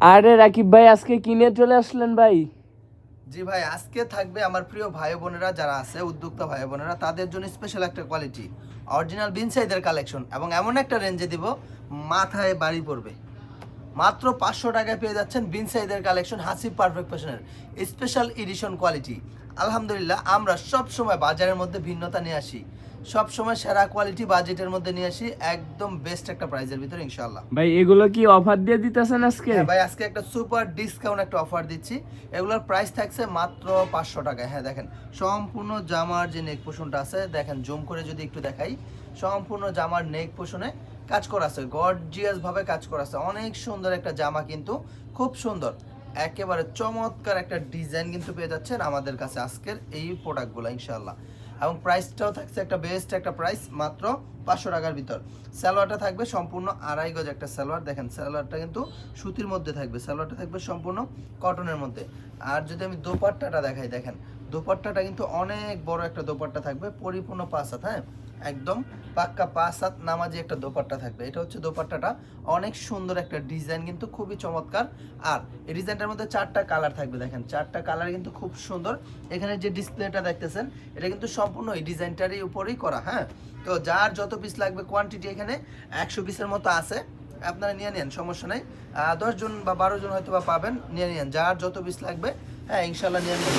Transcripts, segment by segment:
আরে রাকিব ভাই, আজকে কিনে চলে আসলেন ভাই? জি ভাই, আজকে থাকবে আমার প্রিয় ভাই বোনেরা যারা আছে, উদ্যোক্তা ভাই বোনেরা, তাদের জন্য স্পেশাল একটা কোয়ালিটি অরিজিনাল বিন সাইজের কালেকশন এবং এমন একটা রেঞ্জে দিব, মাথায় বাড়ি পড়বে। মাত্র পাঁচশো টাকায় পেয়ে যাচ্ছেন বিন সাইজের কালেকশন হাসি পারফেক্ট ফ্যাশনের স্পেশাল এডিশন কোয়ালিটি আলহামদুলিল্লাহ, আমরা সব সময় বাজারের মধ্যে ভিন্নতা নিয়ে আসি। সব সময় সেরা কোয়ালিটি বাজেটের মধ্যে নিয়ে আসি একদম বেস্ট একটা প্রাইজের ভিতরে ইনশাআল্লাহ। ভাই এগুলো কি অফার দিয়ে দিতেছেন আজকে? হ্যাঁ ভাই আজকে একটা সুপার ডিসকাউন্ট একটা অফার দিচ্ছি। এগুলোর প্রাইস থাকছে মাত্র পাঁচশো টাকায়। হ্যাঁ দেখেন সম্পূর্ণ জামার যে নেক পোষণটা আছে দেখেন জুম করে যদি একটু দেখাই সম্পূর্ণ জামার নেক পোষণে কাজ করা আছে গর্জিয়াস ভাবে কাজ করা আছে। অনেক সুন্দর একটা জামা কিন্তু খুব সুন্দর। একেবারে চমৎকার একটা ডিজাইন কিন্তু পেয়ে যাচ্ছেন আমাদের কাছে আজকের এই প্রোডাক্টগুলো ইনশাল্লাহ এবং প্রাইসটাও থাকছে একটা বেস্ট একটা প্রাইস মাত্র পাঁচশো টাকার ভিতর। স্যালোয়ারটা থাকবে সম্পূর্ণ আড়াই গজ একটা স্যালোয়ার দেখেন স্যালোয়ারটা কিন্তু সুতির মধ্যে থাকবে। স্যালোয়ারটা থাকবে সম্পূর্ণ কটনের মধ্যে। আর যদি আমি দোপাট্টাটা দেখাই, দেখেন, দোপাট্টাটা কিন্তু অনেক বড় একটা দোপাট্টা থাকবে, পরিপূর্ণ হাত হ্যাঁ? একদম পাক্কা পাঁচ হাত নামাজি একটা দোপাট্টা থাকবে। এটা হচ্ছে দোপাট্টাটা। অনেক সুন্দর একটা ডিজাইন কিন্তু খুবই চমৎকার। আর এই ডিজাইনটার মধ্যে চারটা কালার থাকবে দেখেন। চারটা কালার কিন্তু খুব সুন্দর। এখানে যে ডিসপ্লেটা দেখতেছেন, এটা কিন্তু সম্পূর্ণ এই ডিজাইনটারই উপরেই করা হ্যাঁ? তো যার যত পিস লাগবে কোয়ান্টিটি এখানে একশো পিসের মতো আছে। আপনারা নিয়ে নেন, সমস্যা নেই। দশ জন বা বারো জন হয়তো বা পাবেন, নিয়ে নেন। যার যত পিস লাগবে হ্যাঁ ইনশাল্লাহ নিয়ে নিন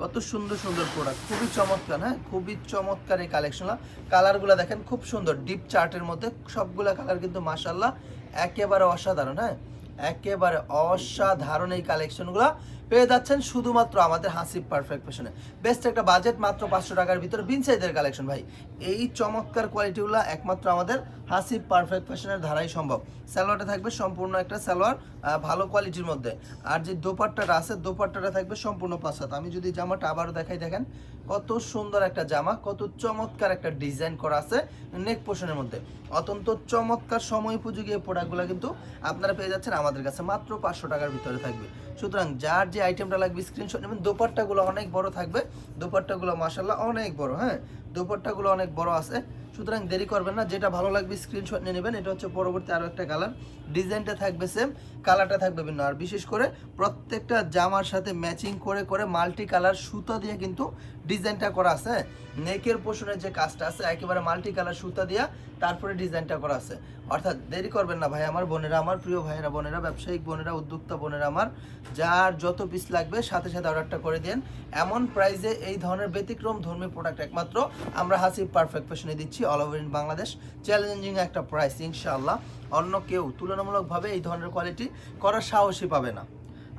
কত সুন্দর সুন্দর প্রোডাক্ট খুবই চমৎকার হ্যাঁ? খুবই চমৎকার এই কালেকশন কালারগুলো দেখেন, খুব সুন্দর। ডিপ চার্টের মধ্যে সবগুলা কালার কিন্তু মাসাল্লাহ একেবারে অসাধারণ হ্যাঁ? একেবারে অসাধারণ এই কালেকশনগুলো পেয়ে যাচ্ছেন শুধুমাত্র আমাদের হাসিব পারফেক্ট ফ্যাশনে বেস্ট একটা বাজেট মাত্র পাঁচশো টাকার ভিতরে বিন সাইজের কালেকশন ভাই। এই চমৎকার কোয়ালিটিগুলো একমাত্র আমাদের হাসিব পারফেক্ট ফ্যাশনের ধারাই সম্ভব। সালোয়ারটা থাকবে সম্পূর্ণ একটা সালোয়ার আহ, ভালো কোয়ালিটির মধ্যে। আর যে দোপাট্টাটা আছে দোপাট্টাটা থাকবে সম্পূর্ণ পাঁচ আমি যদি জামাটা আবারও দেখাই দেখেন কত সুন্দর একটা জামা, কত চমৎকার একটা ডিজাইন করা আছে নেক পোশনের মধ্যে। অত্যন্ত চমৎকার সময় উপযোগী এই প্রোডাক্টগুলো কিন্তু আপনারা পেয়ে যাচ্ছেন আমাদের কাছে, মাত্র পাঁচশো টাকার ভিতরে থাকবে। সুতরাং যার যে আইটেমটা লাগবে স্ক্রিনশট নেবেন, দোপাট্টাগুলো অনেক বড় থাকবে। দোপাট্টাগুলো মাসাল্লাহ অনেক বড় হ্যাঁ? দোপাট্টাগুলো অনেক বড় আছে। সুতরাং দেরি করবেন না, যেটা ভালো লাগবে স্ক্রিনশট নিয়ে নেবেন, এটা হচ্ছে পরবর্তী আরও একটা কালার ডিজাইনটা থাকবে সেম কালারটা থাকবে ভিন্ন। আর বিশেষ করে প্রত্যেকটা জামার সাথে ম্যাচিং করে করে মাল্টি কালার সুতা দিয়ে কিন্তু ডিজাইনটা করা আছে। নেকের পোষণের যে কাজটা আছে, একেবারে মাল্টি কালার সুতা দিয়া তারপরে ডিজাইনটা করা আছে। অর্থাৎ দেরি করবেন না ভাই, আমার বোনেরা, আমার প্রিয় ভাইয়েরা, বোনেরা, ব্যবসায়িক বোনেরা, উদ্যোক্তা বোনেরা আমার, যার যত পিস লাগবে সাথে সাথে অর্ডারটা করে দেন। এমন প্রাইসে এই ধরনের ব্যতিক্রম ধর্মী প্রোডাক্ট একমাত্র আমরা হাসি পারফেক্ট ফ্যাশনে দিচ্ছি। All over in Bangladesh challenging একটা প্রাইস ইনশাআল্লাহ। অন্য কেউ তুলনামূলকভাবে এই ধরনের কোয়ালিটি করার সাহসই পাবে না।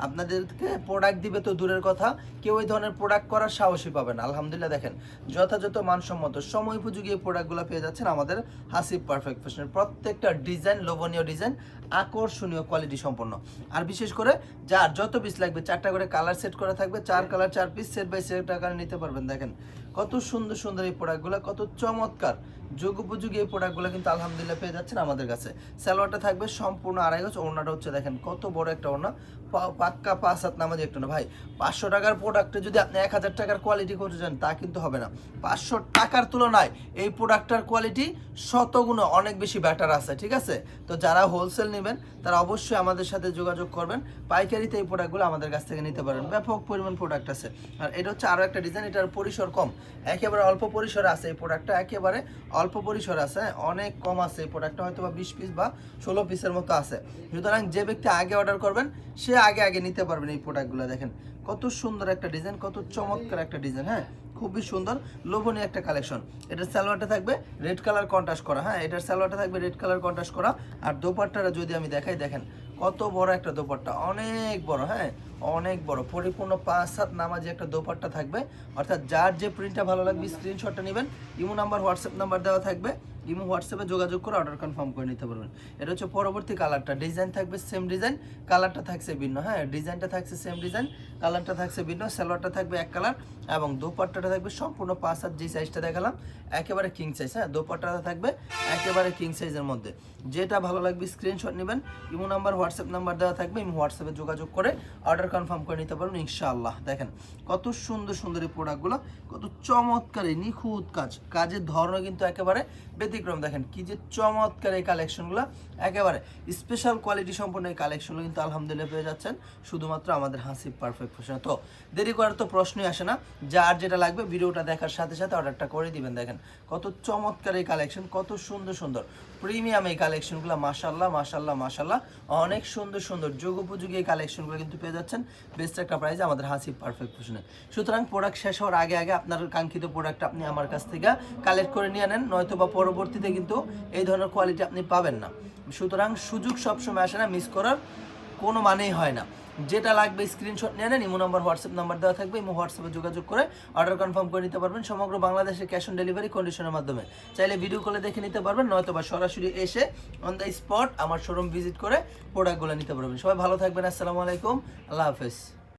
আপনাদেরকে প্রোডাক্ট দিবে তো দূরের কথা, কেউ এই ধরনের প্রোডাক্ট করার সাহসই পাবে না। আলহামদুলিল্লাহ, দেখেন, যথাযথ মানসম্মত, সময় উপযোগী এই প্রোডাক্টগুলো পেয়ে যাচ্ছেন আমাদের হাসিব পারফেক্ট ফ্যাশনের প্রত্যেকটা ডিজাইন লোভনীয় ডিজাইন আকর্ষণীয় কোয়ালিটি সম্পন্ন। আর বিশেষ করে, যার যত পিস লাগবে, চারটা করে কালার সেট করা থাকবে, চার কালার চার পিস সেট বাই সেট আকারে নিতে পারবেন, দেখেন। কত সুন্দর সুন্দর এই প্রোডাক্টগুলো কত চমৎকার যোগ উপযোগী এই প্রোডাক্টগুলো কিন্তু আলহামদুলিল্লাহ পেয়ে যাচ্ছেন আমাদের কাছে। সালোয়ারটা থাকবে সম্পূর্ণ আড়াই গজ, ওড়নাটা হচ্ছে দেখেন কত বড় একটা ওড়না। পা- পাক্কা পাঁচ হাত নামাজি একটু না ভাই, পাঁচশো টাকার প্রোডাক্টে যদি আপনি এক হাজার টাকার কোয়ালিটি করতে চান, তা কিন্তু হবে না। পাঁচশো টাকার তুলনায় এই প্রোডাক্টটার কোয়ালিটি শতগুণ অনেক বেশি ব্যাটার আছে, ঠিক আছে? তো যারা হোলসেল নেবেন, তারা অবশ্যই আমাদের সাথে যোগাযোগ করবেন। পাইকারিতে এই প্রোডাক্টগুলো আমাদের কাছ থেকে নিতে পারেন। ব্যাপক পরিমাণ প্রোডাক্ট আছে। আর এটা হচ্ছে আরও একটা ডিজাইন এটার পরিসর কম। একেবারে অল্প পরিসরে আছে এই প্রোডাক্টটা একেবারে অল্প পরিসর আছে হ্যাঁ, অনেক কম আছে এই প্রোডাক্টটা হয়তো বা বিশ পিস বা ষোলো পিসের মতো আছে। সুতরাং যে ব্যক্তি আগে অর্ডার করবেন সে আগে আগে নিতে পারবেন এই প্রোডাক্টগুলো দেখেন। কত সুন্দর একটা ডিজাইন কত চমৎকার একটা ডিজাইন হ্যাঁ? খুবই সুন্দর, লোভনীয় একটা কালেকশন এটার সালোয়ারটা থাকবে রেড কালার কন্ট্রাস্ট করা। হ্যাঁ এটার সালোয়ারটা থাকবে রেড কালার কন্ট্রাস্ট করা। আর দোপাট্টাটা যদি আমি দেখাই, দেখেন কত বড় একটা দোপাট্টা, অনেক বড় হ্যাঁ অনেক বড়। পরিপূর্ণ পাঁচ সাত নামাজি একটা দোপাট্টা থাকবে। অর্থাৎ যার যে প্রিন্টটা ভালো লাগবে স্ক্রিনশটটা নেবেন। ইমো নাম্বার হোয়াটসঅ্যাপ নাম্বার দেওয়া থাকবে। ইমো হোয়াটসঅ্যাপে যোগাযোগ করে অর্ডার কনফার্ম করে নিতে পারবেন। এটা হচ্ছে পরবর্তী কালারটা ডিজাইন থাকবে সেম ডিজাইন কালারটা থাকছে ভিন্ন। হ্যাঁ ডিজাইনটা থাকছে সেম ডিজাইন কালারটা থাকছে ভিন্ন, সালোয়ারটা থাকবে এক কালার এবং দোপাট্টাটা থাকবে সম্পূর্ণ পাঁচ হাত যে সাইজটা দেখালাম, একেবারে কিং সাইজ হ্যাঁ দোপাট্টাটা থাকবে একেবারে কিং সাইজের মধ্যে। যেটা ভালো লাগবে স্ক্রিনশট নেবেন, ইমো নাম্বার হোয়াটসঅ্যাপ নাম্বার দেওয়া থাকবে, ইমো হোয়াটসঅ্যাপে যোগাযোগ করে অর্ডার কনফার্ম করে নিতে পারবেন, ইনশাআল্লাহ। দেখেন, কত সুন্দর সুন্দর এই প্রোডাক্টগুলো কত চমৎকার নিখুঁত কাজ। কাজের ধরনও কিন্তু একেবারে ব্যতিক্রম। ব্যতিক্রম দেখেন, কি যে চমৎকার এই কালেকশনগুলো একেবারে স্পেশাল কোয়ালিটি সম্পন্ন এই কালেকশনগুলো কিন্তু আলহামদুলিল্লাহ পেয়ে যাচ্ছেন, শুধুমাত্র আমাদের হাসিব পারফেক্ট ফ্যাশন তো দেরি করার তো প্রশ্নই আসে না, যার যেটা লাগবে ভিডিওটা দেখার সাথে সাথে অর্ডারটা করে দিবেন, দেখেন। কত চমৎকার এই কালেকশন কত সুন্দর সুন্দর। প্রিমিয়াম এই কালেকশনগুলো মাশাল্লাহ মাশাল্লাহ মাশাল্লাহ অনেক সুন্দর সুন্দর যোগ যুগোপযোগী এই কালেকশনগুলো কিন্তু পেয়ে যাচ্ছেন বেস্ট একটা প্রাইস আমাদের হাসিব পারফেক্ট ফ্যাশনে সুতরাং প্রোডাক্ট শেষ হওয়ার আগে আগে আপনার কাঙ্ক্ষিত প্রোডাক্ট আপনি আমার কাছ থেকে কালেক্ট করে নিয়ে নেন নয়তো বা পরবর্তীতে কিন্তু এই ধরনের কোয়ালিটি আপনি পাবেন না। সুতরাং সুযোগ সবসময় আসে না মিস করার কোনো মানেই হয় না। যেটা লাগবে স্ক্রিনশট নিয়ে নেন, ইমো নাম্বার হোয়াটসঅ্যাপ নাম্বার দেওয়া থাকবে, ইমো হোয়াটসঅ্যাপে যোগাযোগ করে অর্ডার কনফার্ম করে নিতে পারবেন সমগ্র বাংলাদেশে ক্যাশ অন ডেলিভারি কন্ডিশনের মাধ্যমে। চাইলে ভিডিও কলে দেখে নিতে পারবেন, নয়তো বা সরাসরি এসে অন দ্য স্পট আমার শোরুম ভিজিট করে প্রোডাক্টগুলো নিতে পারবেন। সবাই ভালো থাকবেন, আসসালামু আলাইকুম, আল্লাহ হাফেজ।